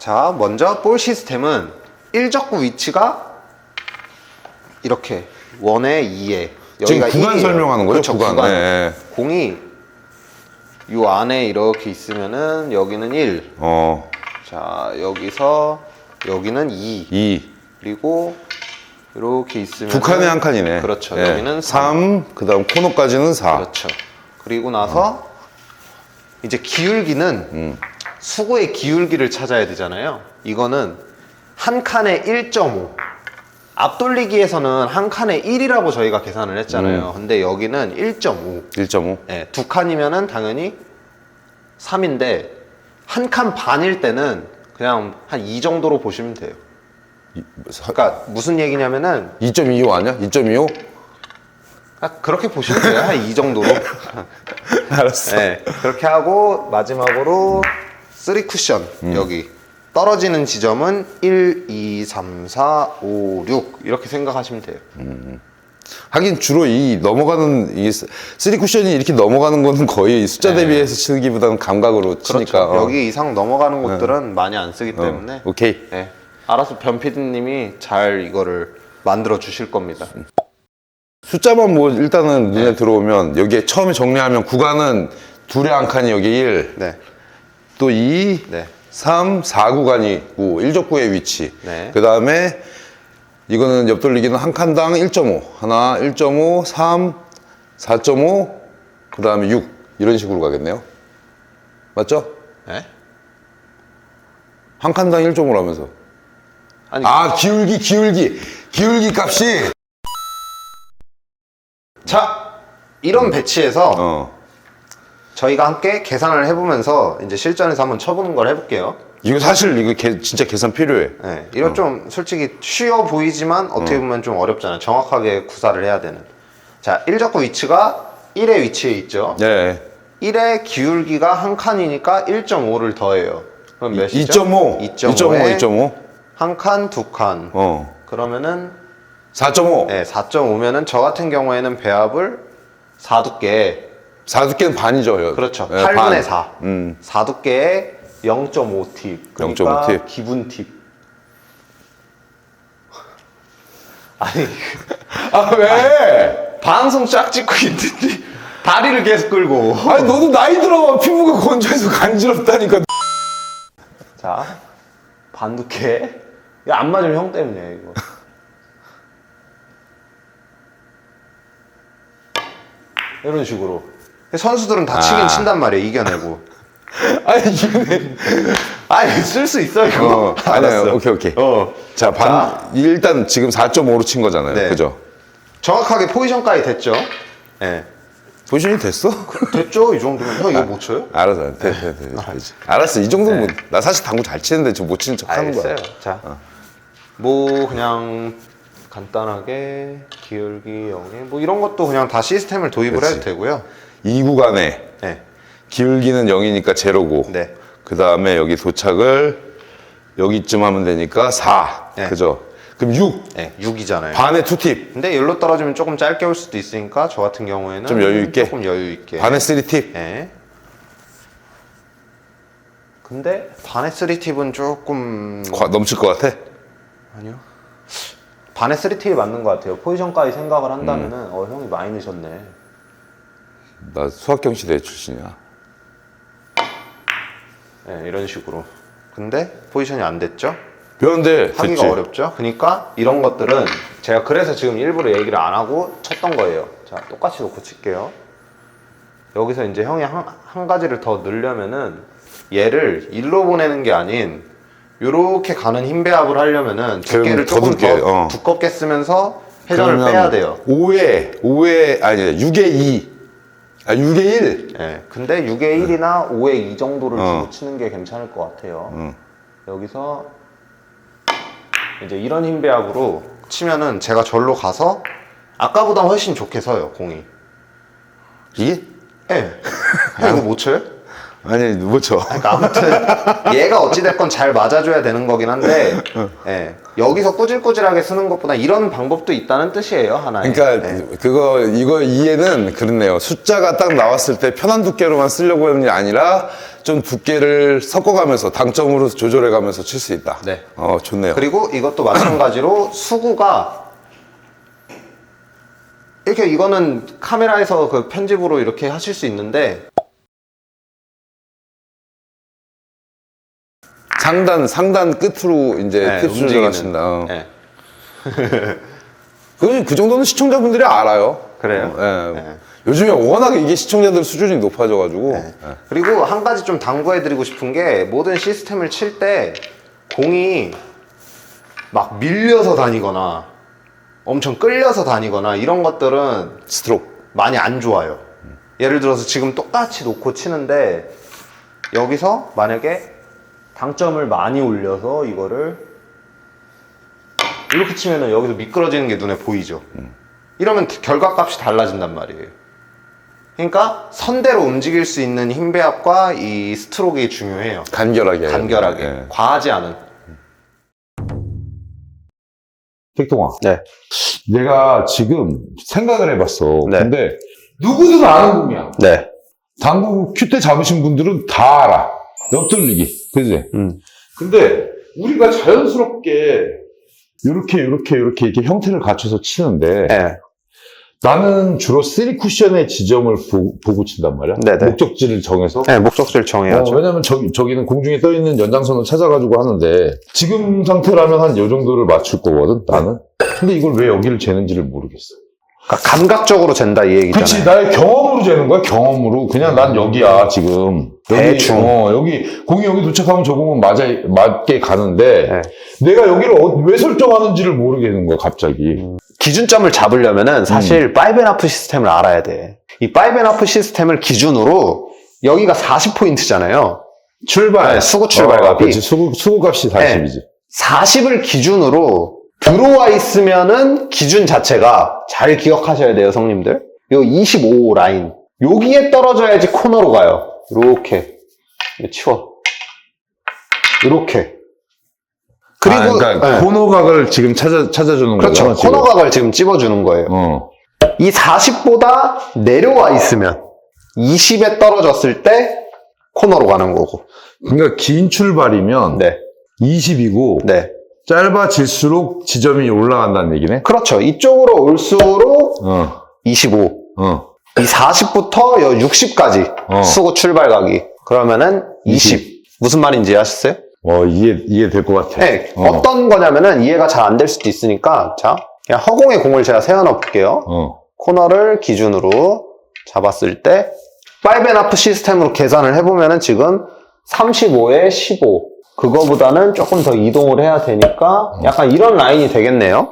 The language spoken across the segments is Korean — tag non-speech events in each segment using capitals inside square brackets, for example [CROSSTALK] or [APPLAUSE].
자, 먼저 볼 시스템은 1적구 위치가 이렇게 원에 2에 지금 구간 설명하는 거죠? 그렇죠, 구간. 구간. 예, 예. 공이 요 안에 이렇게 있으면은 여기는 1. 어, 자, 여기서 여기는 2. 2. 그리고 이렇게 있으면 두 칸에 한 칸이네. 그렇죠. 예. 여기는 3. 3, 그 다음 코너까지는 4. 그렇죠. 그리고 나서 이제 기울기는 음. 수구의 기울기를 찾아야 되잖아요. 이거는 한 칸에 1.5. 앞돌리기에서는 한 칸에 1이라고 저희가 계산을 음. 했잖아요. 근데 여기는 1.5. 1.5. 네, 두 칸이면은 당연히 3인데 한 칸 반일 때는 그냥 한이 정도로 보시면 돼요. 그러니까 무슨 얘기냐면은 2.25 아니야? 2.25? 아, 그렇게 보시면 돼요. 한 이 정도로. [LAUGHS] 알았어. 네, 그렇게 하고 마지막으로 3 쿠션 여기 떨어지는 지점은 1, 2, 3, 4, 5, 6 이렇게 생각하시면 돼요. 하긴 주로 이 넘어가는 이 쓰리 쿠션이 이렇게 넘어가는 거는 거의 숫자 대비해서 치기보다는 감각으로 네. 그렇죠. 치니까. 어. 여기 이상 넘어가는 곳들은 많이 안 쓰기 어, 때문에 오케이. 네, 알아서 변피디님이 잘 이거를 만들어 주실 겁니다. 숫자만 뭐 일단은 네. 눈에 들어오면 여기에 처음에 정리하면 구간은 둘의 한 칸이 여기 1, 네, 또 2, 네. 3, 4 구간이 있고 1족구의 위치. 네. 그 다음에 이거는 옆돌리기는 한 칸당 1.5. 하나, 1.5, 3, 4.5, 그 다음에 6. 이런 식으로 가겠네요. 맞죠? 네? 한 칸당 1.5라면서. 아니 아, 기울기, 기울기. 기울기 값이. 자 이런 배치에서 어. 저희가 함께 계산을 해보면서 이제 실전에서 한번 쳐보는 걸 해볼게요. 이거 사실 이거 개- 진짜 계산 필요해. 네, 이건 좀 솔직히 쉬워 보이지만 어떻게 보면 좀 어렵잖아요. 정확하게 구사를 해야 되는. 자, 1적구 위치가 1의 위치에 있죠. 예. 1의 기울기가 한 칸이니까 1.5를 더해요. 그럼 몇이죠? 2.5. 2.5, 2.5. 한 칸, 두 칸. 어. 그러면은 4.5. 네, 4.5면은 저 같은 경우에는 배합을 4 두께 4두께는 반이죠. 그렇죠. 예, 8분의 반. 4. 음. 4두께에 0.5팁. 그러니까 0.5 팁. 기분 팁. [LAUGHS] 아니, 아, 왜? 방송 쫙 찍고 있는데 [LAUGHS] 다리를 계속 끌고. 아니, 너도 나이 들어. 피부가 건조해서 간지럽다니까. [LAUGHS] 자, 반두께. 이거 안 맞으면 형 때문이야, 이거. 이런 식으로. 선수들은 다 치긴 아. 친단 말이야, 이겨내고. [LAUGHS] 아니, 이게. [LAUGHS] 아니, 쓸 수 있어, 이거. 어, [LAUGHS] 아니요. 알았어. 오케이, 오케이. 어. 자, 반, 일단 지금 4.5로 친 거잖아요. 네. 그죠? 정확하게 포지션까지 됐죠? 예. 포지션이 됐어? 됐죠? 이 정도면. 형, 이거 못 쳐요? 알았어. 돼, 돼, 돼. 되지. 알았어. 이 정도면, 뭐, 나 사실 당구 잘 치는데 지금 못 치는 척 하는 거야. 네. 알겠어요. 자, 뭐 그냥 간단하게 기울기 0에 뭐 이런 것도 그냥 다 시스템을 도입을 그렇지. 해도 되고요. 이 구간에 네, 기울기는 0이니까 제로고. 네. 그 다음에 여기 도착을 여기쯤 하면 되니까 4. 네. 그죠? 그럼 6. 네, 6이잖아요. 반에 투팁. 근데 일로 떨어지면 조금 짧게 올 수도 있으니까 저 같은 경우에는 좀 여유 있게? 조금 여유 있게. 반에 3팁. 네. 근데 반의 3팁은 조금 과- 넘칠 것 같아? 아니요. 반의 3팁이 맞는 것 같아요. 포지션까지 생각을 한다면은 음. 어 형이 많이 넣으셨네. 나 수학경 시대 출신이야. 네, 이런 식으로. 근데 포지션이 안 됐죠? 그런데 하기가 됐지. 어렵죠? 그러니까 이런 것들은 제가 그래서 지금 일부러 얘기를 안 하고 쳤던 거예요. 자, 똑같이 놓고 칠게요. 여기서 이제 형이 한, 한 가지를 더 넣으려면은 얘를 일로 보내는 게 아닌 요렇게 가는 힘 배합을 하려면은 두께를 더 조금 두께, 더 어. 두껍게 쓰면서 회전을 빼야 돼요. 5에, 5에, 아니, 6에 2. 아, 6에 1. 예. 근데 6의 1이나 5의 2 정도를 어. 주고 치는 게 괜찮을 것 같아요. 응. 여기서 이제 이런 힘 배합으로 치면은 제가 절로 가서 아까보다 훨씬 좋게 서요 공이. 이게? 예. 형 [LAUGHS] 이거 못 쳐요? 아니, 못 쳐. 그러니까 아무튼 얘가 어찌 됐건 잘 맞아줘야 되는 거긴 한데, 예. 여기서 꾸질꾸질하게 쓰는 것보다 이런 방법도 있다는 뜻이에요 하나에. 그러니까 예. 그거 이거 이해는 그렇네요. 숫자가 딱 나왔을 때 편한 두께로만 쓰려고 하는 게 아니라 좀 두께를 섞어가면서 당점으로 조절해가면서 칠 수 있다. 네. 어, 좋네요. 그리고 이것도 마찬가지로 수구가 이렇게 이거는 카메라에서 그 편집으로 이렇게 하실 수 있는데 상단, 상단 끝으로 이제 네, 팁 조절하신다. 어. 네. [LAUGHS] 그, 그 정도는 시청자분들이 알아요. 그래요? 어, 예. 네. 요즘에 워낙에 이게 시청자들 수준이 높아져가지고. 예. 그리고 한 가지 좀 당부해드리고 싶은 게 모든 시스템을 칠 때 공이 막 밀려서 다니거나 엄청 끌려서 다니거나 이런 것들은 스트로크. 많이 안 좋아요. 예를 들어서 지금 똑같이 놓고 치는데 여기서 만약에 당점을 많이 올려서 이거를 이렇게 치면은 여기서 미끄러지는 게 눈에 보이죠. 이러면 결과값이 달라진단 말이에요. 그러니까 선대로 움직일 수 있는 힘 배합과 이 스트로크가 중요해요. 간결하게. 간결하게, 예. 과하지 않은. 택통아. 네. 내가 지금 생각을 해봤어. 네. 근데 누구든 아는 공이야. 네. 당구 큐대 잡으신 분들은 다 알아. 옆돌리기. 그지? 음. 근데 우리가 자연스럽게 이렇게 이렇게 이렇게 이렇게 형태를 갖춰서 치는데 네. 나는 주로 쓰리 쿠션의 지점을 보, 고 친단 말이야. 네네. 목적지를 정해서. 네, 목적지를 정해야죠. 어, 왜냐면 저기, 저기는 공중에 떠 있는 연장선을 찾아가지고 하는데 지금 상태라면 한 요 정도를 맞출 거거든 나는. 근데 이걸 왜 여기를 재는지를 모르겠어. 그러니까 감각적으로 잰다 이 얘기잖아요. 그렇지 나의 경험으로 재는 거야 경험으로 그냥 난 여기야 지금 여기 대충. 어, 여기 공이 여기 도착하면 저 공은 맞아 맞게 가는데 네. 내가 여기를 어- 왜 설정하는지를 모르겠는 거야 갑자기 기준점을 잡으려면은 사실 5앤하프 시스템을 알아야 돼. 이 5앤하프 시스템을 기준으로 여기가 40포인트잖아요. 출발 네, 수구 출발값이. 어, 그렇지 수구 수구 값이 40이지 40을 기준으로 들어와 있으면은 기준 자체가 잘 기억하셔야 돼요, 성님들. 요 25 라인. 여기에 떨어져야지 코너로 가요. 이렇게. 치워. 이렇게. 그리고 아, 그러니까 네. 코너각을 지금 찾아 찾아주는 그렇죠. 거잖아 지금. 코너각을 지금 찝어주는 거예요. 어. 이 40보다 내려와 있으면 20에 떨어졌을 때 코너로 가는 거고. 그러니까 긴 출발이면 네. 20이고 네. 짧아질수록 지점이 올라간다는 얘기네. 그렇죠. 이쪽으로 올수록 어. 25. 어. 이 40부터 요 60까지 어. 수고 출발각이. 그러면은 20. 무슨 말인지 아셨어요? 어, 이해 이해 될 것 같아. 네. 어. 어. 떤 거냐면은 이해가 잘 안 될 수도 있으니까 자, 그냥 허공에 공을 제가 세워 놓을게요. 어. 코너를 기준으로 잡았을 때 5앤하프 시스템으로 계산을 해보면은 지금 35에 15 그거보다는 조금 더 이동을 해야 되니까 약간 이런 라인이 되겠네요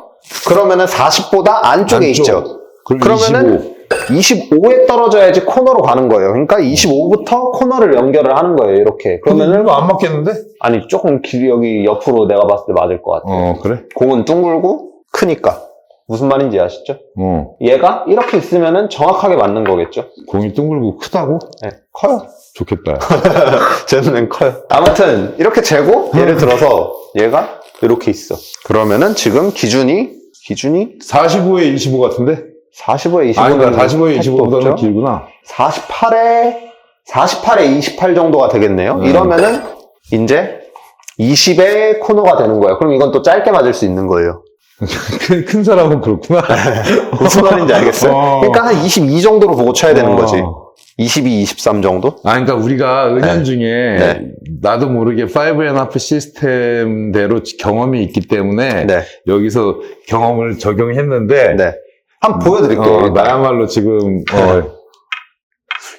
그러면은 40보다 안쪽에 안쪽. 있죠 그럼 그러면은 25. 25 에 떨어져야지 코너로 가는 거예요 그러니까 25부터 코너를 연결을 하는 거예요 이렇게 그러면은 이거 안 맞겠는데? 아니 조금 길이 여기 옆으로 내가 봤을 때 맞을 것 같아 요 어, 그래? 공은 둥글고 크니까 무슨 말인지 아시죠? 어. 얘가 이렇게 있으면은 정확하게 맞는 거겠죠 공이 둥글고 크다고? 네, 커요. 좋겠다. [LAUGHS] 제 눈엔 커요. 아무튼 이렇게 재고 예를 들어서 얘가 이렇게 있어. 그러면은 지금 기준이 기준이 45에 25 같은데? 45에 25. 아니다, 45에 25보다는 길구나. 48에 48에 28 정도가 되겠네요. 음. 이러면은 이제 20에 코너가 되는 거예요. 그럼 이건 또 짧게 맞을 수 있는 거예요. [LAUGHS] 큰, 큰 사람은 그렇구나. 무슨 [LAUGHS] 말인지 알겠어요? 어. 그러니까 한 22 정도로 보고 쳐야 되는 어. 거지. 22, 23 정도? 아, 그러니까 우리가 은연중에 네. 나도 모르게 5&1 시스템대로 경험이 있기 때문에 네. 여기서 경험을 적용했는데 네. 한번 보여드릴게요. 어. 나야말로 지금 어,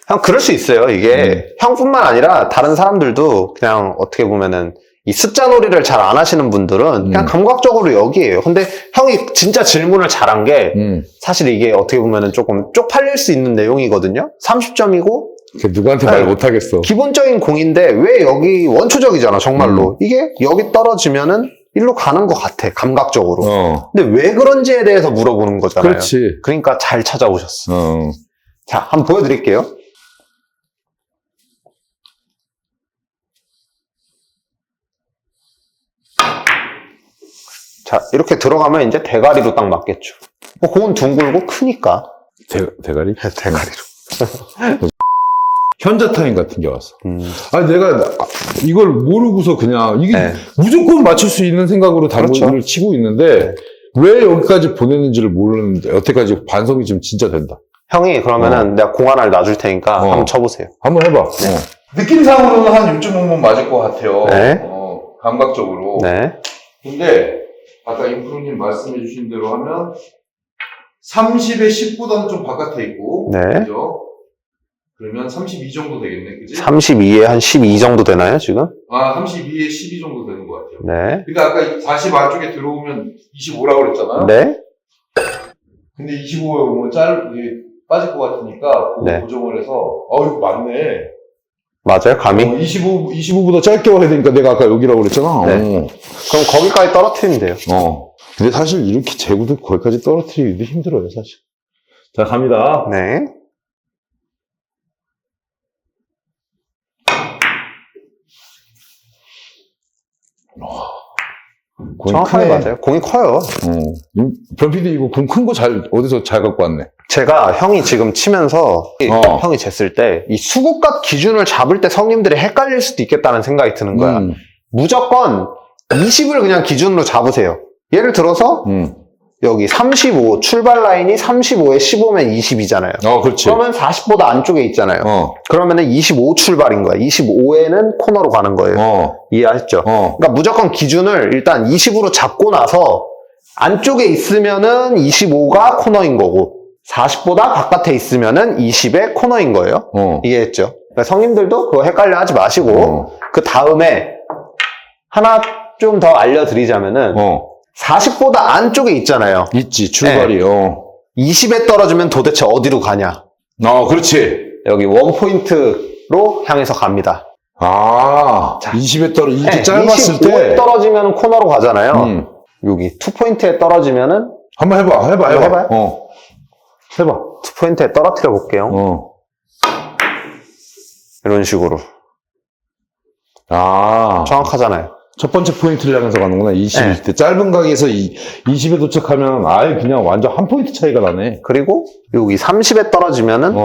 형 그럴 수 있어요. 이게 음. 형뿐만 아니라 다른 사람들도 그냥 어떻게 보면은 이 숫자 놀이를 잘 안 하시는 분들은 그냥 음. 감각적으로 여기에요. 근데 형이 진짜 질문을 잘한 게 음, 사실 이게 어떻게 보면은 조금 쪽팔릴 수 있는 내용이거든요. 30점이고 그 누구한테 네. 말 못하겠어. 기본적인 공인데 왜 여기 원초적이잖아 정말로. 이게 여기 떨어지면은 일로 가는 것 같아 감각적으로. 어, 근데 왜 그런지에 대해서 물어보는 거잖아요. 그렇지. 그러니까 잘 찾아오셨어. 어, 자, 한번 보여드릴게요. 자, 이렇게 들어가면 이제 대가리로 딱 맞겠죠. 뭐, 공은 둥글고 크니까. 대, 대가리? 대가리로. [LAUGHS] 현자 타임 같은 게 왔어. 음. 아 내가 이걸 모르고서 그냥 이게 네. 무조건 맞출 수 있는 생각으로 당구를 그렇죠. 치고 있는데 왜 여기까지 보냈는지를 모르는데 여태까지 반성이 지금 진짜 된다. 형이 그러면은 내가 공 하나를 놔줄 테니까 어. 한번 쳐보세요. 한번 해봐. 어. 느낌상으로는 한 6.5면 맞을 것 같아요. 네. 어, 감각적으로. 네. 근데 아까 임프로님 말씀해 주신 대로 하면 30에 10보다는 좀 바깥에 있고 네. 그죠? 그러면 32 정도 되겠네, 그지? 32에 한 12 정도 되나요, 지금? 아, 32에 12 정도 되는 것 같아요. 네. 그러니까 아까 40 안쪽에 들어오면 25라고 그랬잖아요. 네. 근데 25에 오면 짧, 이게 빠질 것 같으니까 그거 네. 고정을 해서 어 이거 맞네. 맞아요, 감이? 어, 25 25보다 짧게 와야 되니까 내가 아까 여기라고 그랬잖아. 네. 그럼 거기까지 떨어뜨리면 돼요. 어. 어. 근데 사실 이렇게 재구도 거기까지 떨어뜨리기도 힘들어요, 사실. 자, 갑니다. 네. 공이 정확하게 크네. 맞아요. 공이 커요. 어. 변피디 이거 공 큰 거 잘, 어디서 잘 갖고 왔네. 제가 형이 지금 치면서 이- 어. 형이 쟀을 때 이 수국값 기준을 잡을 때 성님들이 헷갈릴 수도 있겠다는 생각이 드는 거야. 음. 무조건 20을 그냥 기준으로 잡으세요. 예를 들어서 음. 여기 35 출발 라인이 35에 15면 20이잖아요. 어, 그렇지. 그러면 40보다 안쪽에 있잖아요. 어. 그러면은 25 출발인 거야. 25에는 코너로 가는 거예요. 어. 이해하셨죠? 어. 그러니까 무조건 기준을 일단 20으로 잡고 나서 안쪽에 있으면은 25가 코너인 거고 40보다 바깥에 있으면은 20의 코너인 거예요. 어. 이해했죠? 그러니까 성님들도 그거 헷갈려 하지 마시고 어. 그 다음에 하나 좀 더 알려드리자면은 어. 40보다 안쪽에 있잖아요. 있지, 출발이. 어. 20에 떨어지면 도대체 어디로 가냐? 어, 그렇지. 여기 원 포인트로 향해서 갑니다. 아, 20에 떨어, 이게 네, 짧았을 25에 때. 떨어지면 코너로 가잖아요. 음. 여기 투 포인트에 떨어지면은 한번 해봐, 해봐, 해봐. 해봐요? 어. 해봐. 투 포인트에 떨어뜨려 볼게요. 어. 이런 식으로 아. 정확하잖아요. 첫 번째 포인트를 향해서 가는구나. 20일 네. 때. 짧은 각에서 이, 20에 도착하면 아예 그냥 완전 한 포인트 차이가 나네. 그리고 여기 30에 떨어지면은 어.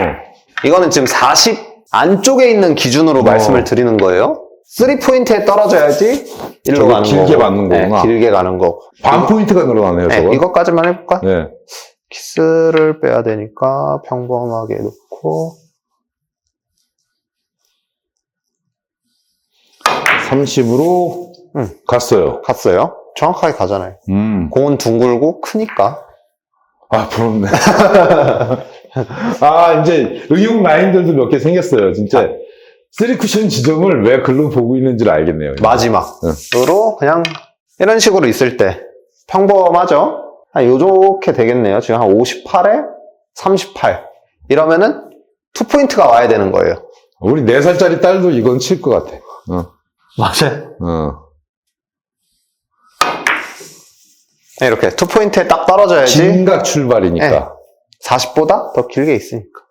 이거는 지금 40 안쪽에 있는 기준으로 어. 말씀을 드리는 거예요. 3 포인트에 떨어져야지 일로 저기 가는 길게 거고. 맞는 거구나. 네, 길게 가는 거고. 반 포인트가 늘어나네요, 네, 저거. 이것까지만 해볼까? 네. 키스를 빼야 되니까 평범하게 놓고 30으로 응. 갔어요. 갔어요. 정확하게 가잖아요. 음. 공은 둥글고 크니까. 아, 부럽네. [LAUGHS] 아, 이제 의용 라인들도 몇 개 생겼어요, 진짜. 쓰리 쿠션 지점을 왜 글로 보고 있는지를 알겠네요. 마지막으로 그냥 이런 식으로 있을 때 평범하죠? 한 요렇게 되겠네요. 지금 한 58에 38 이러면은 투 포인트가 와야 되는 거예요. 우리 4살짜리 딸도 이건 칠 것 같아. 어. 맞아요. 어. 이렇게 투 포인트에 딱 떨어져야지 진각 출발이니까. 네. 40보다 더 길게 있으니까.